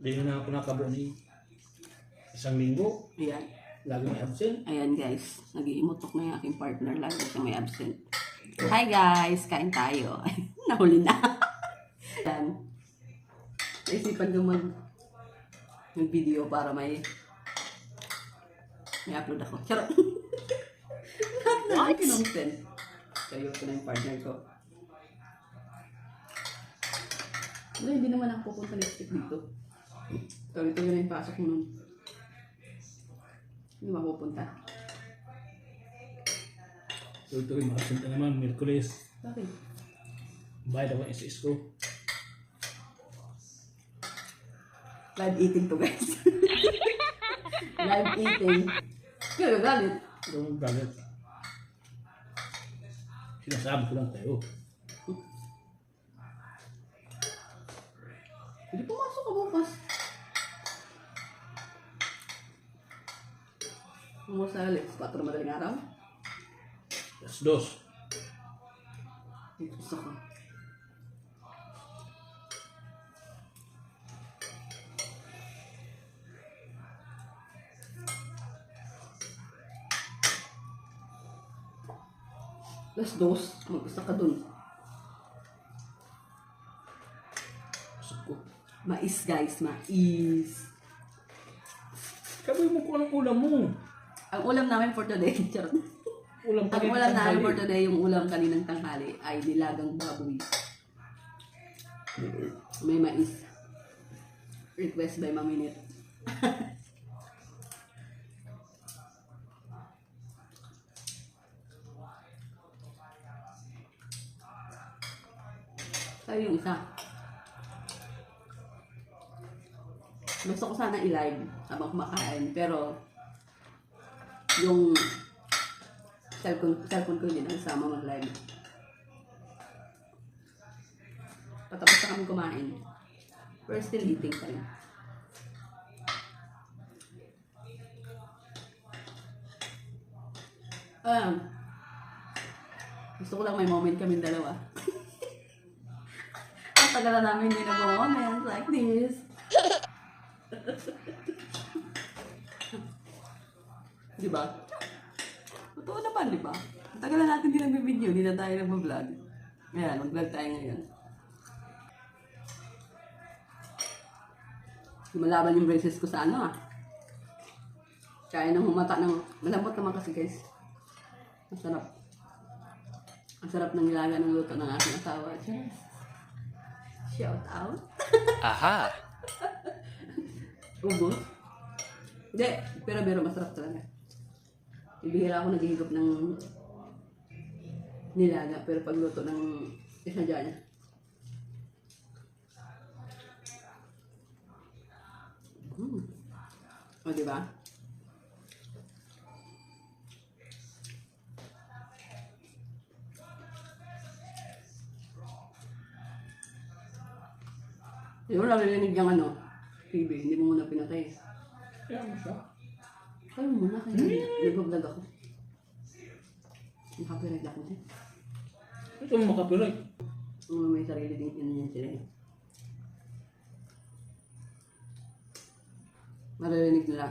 Hindi na ako nakabo ni isang linggo. Ayan. Lagi may absent. Ayan guys, nag-iimotok na yung aking partner. Lagi siya may absent. Hi guys, kain tayo. Nahuli na. Ayan. Naisipan ko mag ng video para may may upload ako. Charot. Lahat na yung kinontent. Kayo ko na yung partner ko. Wala, hindi naman ako pupunta next week dito. Tuloy-tuloy na yung pasok mo nun. Hindi mapupunta. So ito yung absent na naman, Merkulis. Bakit? Bayad ako SS ko. Live eating to guys. Live eating. Kaya galit. Pero galit. Sinasabi ko lang tayo. Hindi pumasok ka bukas. Mo sa Alex, 4 madaling araw. Alas dos. Ito gusto ko. Alas dos, mag-isa ka dun. Mais guys, mais. Sabi mo kung anong ulam mo. Ang ulam namin for today, charot. Ulam Ang ulam namin for today, yung ulam kaninang tanghali ay nilagang baboy. May mais. Request by Maminit. Sabi yung isa. Gusto ko sana i-live habang kumakain. Pero, yung cellphone, cellphone ko din ang sama mag-live. Patapos na kami kumain. We're still eating pa rin. Um, gusto ko lang may moment kaming dalawa. Ang tagal na namin hindi nag-moment like this. di ba? Totoo naman, di ba? Ang tagal na natin hindi nagbe-video, hindi na tayo nagbe-vlog. Ngayon, mag-vlog tayo ngayon. Lumalaban yung braces ko sa ano ah. Kaya nang humata ng... Malambot naman kasi guys. Masarap. Ang sarap ng nilaga ng luto ng aking asawa. Cheers. Shout out. Aha! Ubus? Hindi, pero pero masarap talaga. Ibihira ako naghihigop ng nilaga, pero pagluto ng isadya niya. Mm. O, di ba? Di mo narinig yung ano, TV, hindi mo muna pinatay. Kaya mo siya. Kaya mo muna, kaya nag-vlog ako. Nakapirag ako din. Ito mo makapiray. Mga may sarili din yun yan sila eh. Maririnig nila.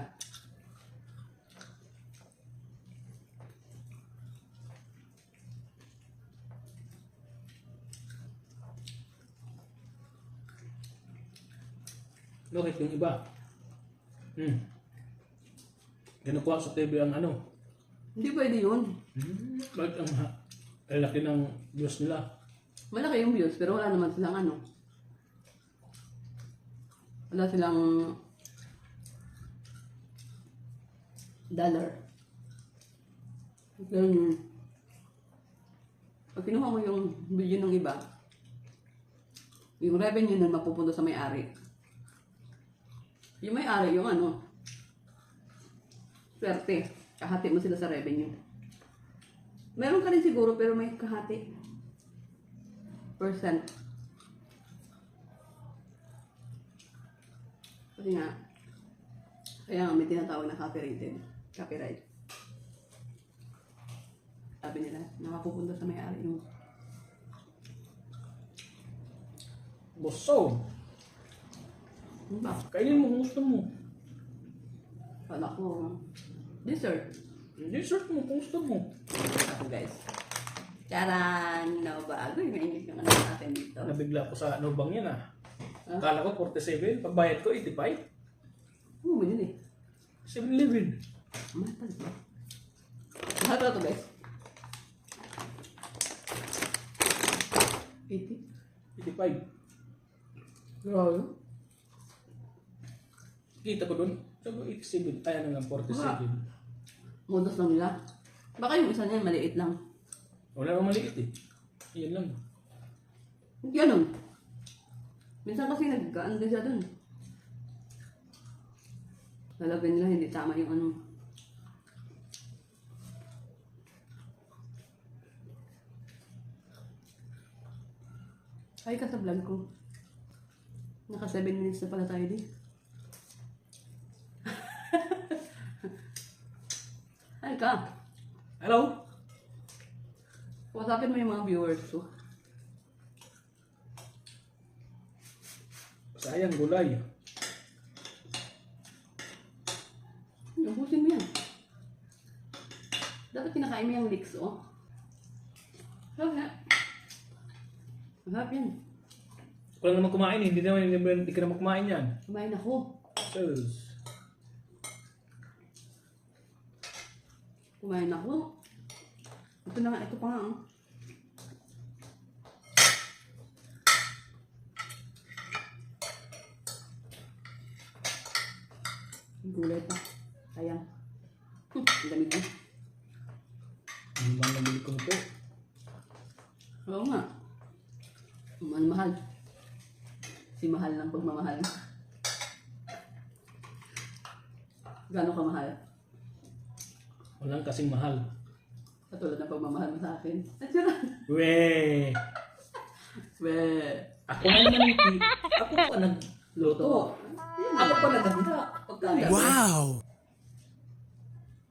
Bakit yung iba? Hmm. Kinukuha sa TV ang ano. Hindi pwede yun. Hmm. Bakit ang ha- ang laki ng views nila? Malaki yung views, pero wala naman silang ano. Wala silang dollar. Ganun yun. Pag kinuha mo yung video ng iba, yung revenue nun mapupunta sa may-ari. Yung may-ari, yung ano, swerte. Kahati mo sila sa revenue. Meron ka rin siguro, pero may kahati percent. Kasi nga, kaya nga may tinatawag na copyrighted. Copyright. Sabi nila, nakapupunta sa may-ari yung Boso. Ano ba? Kainin mo kung gusto mo. Kala ko, dessert. Dessert mo kung gusto mo. Ako guys. Charan! No, bago yung mainit yung ano natin dito. Nabigla ko sa ano bang yan ah. Ah? Kala ko 47, pagbayad ko 85. Oo, yun eh. 7-Eleven. Mahal pala ito. Mahal pala ito guys. 80? 85. Grabe. Kita ko dun. Sabi ko 87. Ay ano lang, 47. Modus lang nila. Baka yung isa niya maliit lang. Wala namang maliit eh. Yan lang. Ganun. Minsan kasi nagkaan din siya dun. Lalagyan nila hindi tama yung ano. Ay ka sa vlog ko. Naka 7 minutes na pala tayo di. Ay ka. Hello? Wasapin mo yung mga viewers ko. Sayang gulay. Ubusin mo yan. Dapat kinakain mo yung leeks, oh. Sarap nga. Sarap yan. Lang naman kumain eh. Hindi naman hindi, hindi ka naman kumain yan. Kumain ako. Sus. Kumain ako. Ito na nga, ito pa nga, oh. Ang Gulay pa. Sayang. Hmm, ang na. Hindi man nabili ko ito. Oo nga. Mahal mahal. Si mahal ng pagmamahal. Gano'n ka mahal? Walang kasing mahal. Katulad ng pagmamahal mo sa akin. At yun lang. Weh! Weh. Ako na naman yung Ako pa nagluto. Ako pa naghanda. Pagkain. Wow!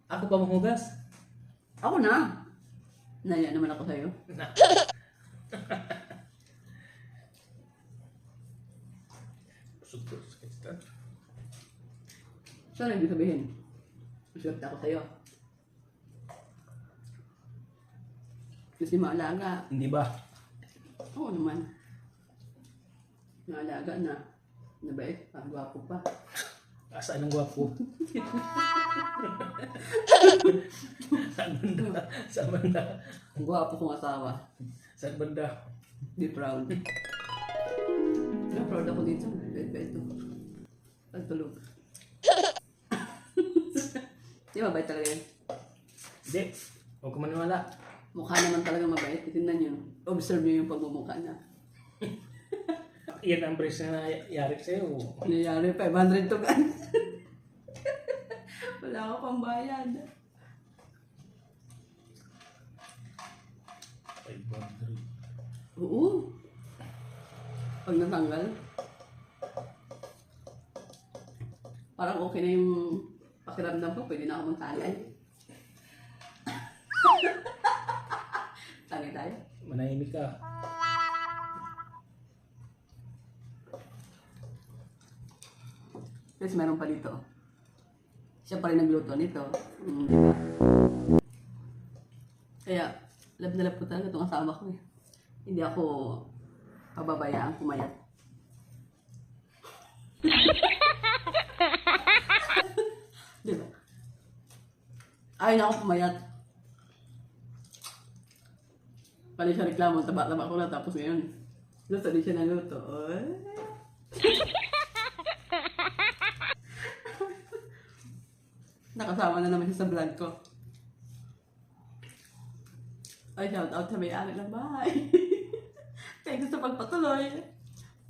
Ako pa manghugas. Ako na. Naya naman ako sa'yo. Na. Busog ko. Sakit sa tiyan. Saan ang ibig sabihin? Maswerte ako sa'yo. Kasi maalaga. Hindi ba? Oo naman. Maalaga na. Nabait pa. Gwapo pa. Asaan ang gwapo? Saan banda? Saan banda? Ang gwapo kong asawa. Saan banda? Be proud. Na proud ako dito. Bait-bait to. Pagtulog. Di ba, bait talaga yun? Hindi. Huwag ka maniwala. Mukha naman talaga mabait. Tingnan nyo. Observe nyo yung pagmumukha niya. Yan ang brace na nangyari sa'yo. Nangyayari, 500 to gan. Wala ako pang bayad. 500. Oo. Pag natanggal. Parang okay na yung pakiramdam ko. Pwede na ako magtanggal. Tangay tayo. Manahimik ka. Tapos meron pa dito. Siya pa rin nagluto nito. Mm. Kaya, love na love ko talaga itong asawa ko eh. Hindi ako pababayaan kumayat. Di ba? Ayaw na ako pumayat. Pali siya reklamo, taba-taba ko na tapos ngayon. Luto din siya ng luto. Nakasama na naman siya sa vlog ko. Ay, shout out sa may-ari ng bahay. Thank you sa pagpatuloy.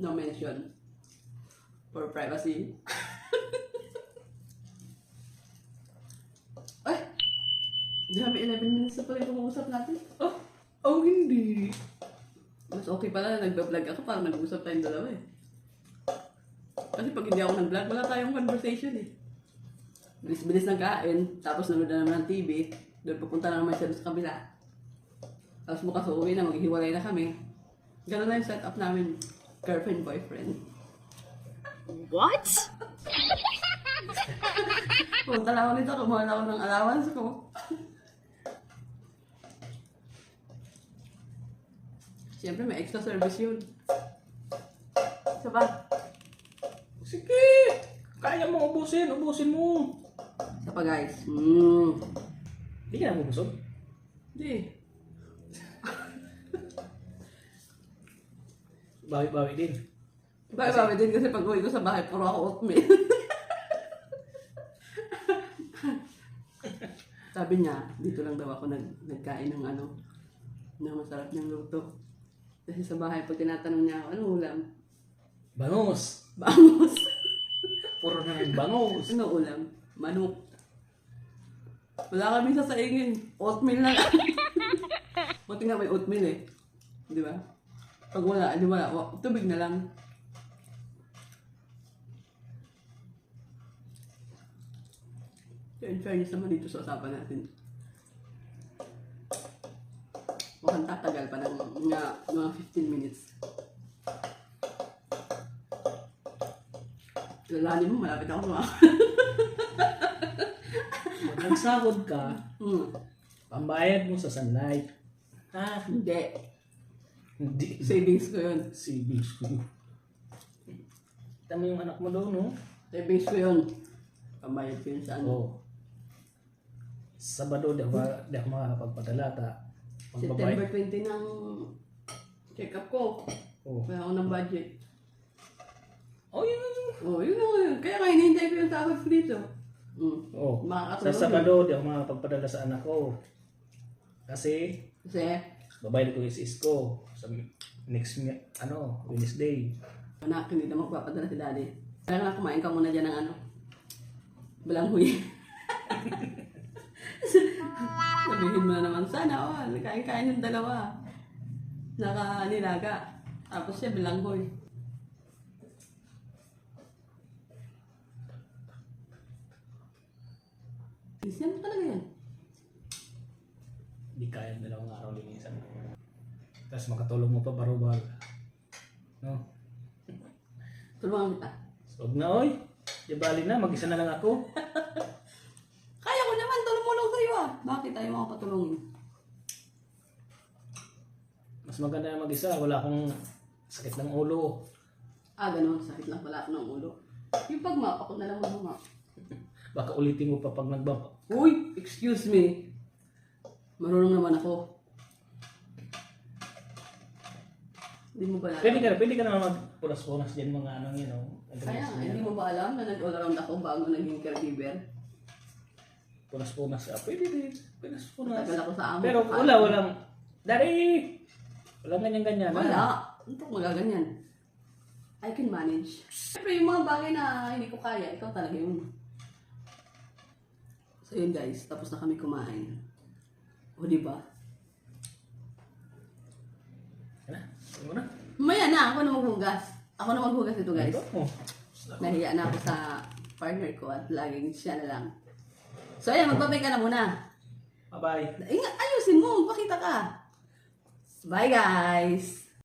No mention. For privacy. Ay! Grabe, 11 minutes na pala yung usap natin. Oh, oh hindi. Mas okay pala na nagbablog ako para nag-usap tayong dalawa eh. Kasi pag hindi ako nag-vlog, wala tayong conversation eh. Bilis-bilis ng kain, tapos nanood na naman ng TV, doon pupunta na naman siya sa kabila. Tapos bukas uuwi na, maghihiwalay na kami. Ganun na yung setup namin, girlfriend, boyfriend. What? Punta lang ako nito, kumuha na ako ng allowance ko. Siyempre, may extra service yun. Isa pa. Sige! Kaya mo ubusin, ubusin mo. Isa pa guys. Mm. Hindi ka na bubusog. Hindi. Bawi-bawi din. Bawi-bawi din kasi pag uwi ko sa bahay, puro ako oatmeal. Sabi niya, dito lang daw ako nag, nagkain ng ano, ng masarap niyang luto. Kasi sa bahay, pag tinatanong niya ako, anong ulam? Bangos. Bangus. Puro na ng bangos. ano ulam? Manok. Wala kami sasaingin. Oatmeal na lang. Buti nga may oatmeal eh. Di ba? Pag wala, di wala. wa- Tubig na lang. In fairness naman dito sa usapan natin. Mukhang tatagal pa ng mga, mga 15 minutes. Lalanin mo, malapit ako mga. Pag nagsahod ka, hmm. pambayad mo sa sunlight. Ha? Hindi. Hindi. Savings ko yun. Savings ko. Kita mo yung anak mo doon, no? Savings ko yun. Pambayad ko yun sa ano. Oo. Sabado, di ako, di ako makakapagpadala. September Magbabayad. 20 ng check-up ko. Oo. Wala ako ng budget. Oh, yun, yun, yun. Oh, yun lang yun. Kaya nga hinihintay ko yung sahod ko dito. Mm. Makakatulong Sa Sabado, di ako makakapagpadala sa anak ko. Kasi, Kasi, babayad ko yung sis ko sa next, mi- ano, Wednesday. anak, hindi na magpapadala si daddy. Kaya nga, kumain ka muna dyan ng ano. Balanghoy. Sabihin mo na naman, sana, oh, kain-kain yung dalawa. Naka-nilaga. Tapos siya, bilanghoy. Isyan mo talaga yan. Hindi kaya ng dalawang araw linisan. Tapos makatulong mo pa barubal. No? Tulungan kita. Huwag na, oy. Di bali na, mag-isa na lang ako. Ah. Bakit tayo mga patulungin? Mas maganda na mag-isa. Wala akong sakit ng ulo. Ah, ganun. Sakit lang pala ako ng ulo. Yung pag-map, ako na lang mag-map. Baka ulitin mo pa pag nagbump. Uy, excuse me. Marunong naman ako. Hindi mo ba alam? Pwede ka, pwede ka naman magpunas-punas dyan mga ano yun, no? Kaya hindi mo ba alam na nag-all around ako bago naging caregiver? Punas-punas ka. Pwede din. Punas-punas. Tagal ako sa amo. Pero Ah, wala, walang, Dari! Walang ganyan-ganyan. Wala. Ano to magaganyan? I can manage. Siyempre, yung mga bagay na hindi ko kaya, ikaw talaga yun. So yun guys, tapos na kami kumain. O di ba? Mo na. Maya na, ako na maghugas. Ako na maghugas ito guys. Ito. Nahiya na ako sa partner ko at laging siya na lang. So ayan, magbabay ka na muna. Bye-bye. Ingat, ayusin mo, pakita ka. Bye guys!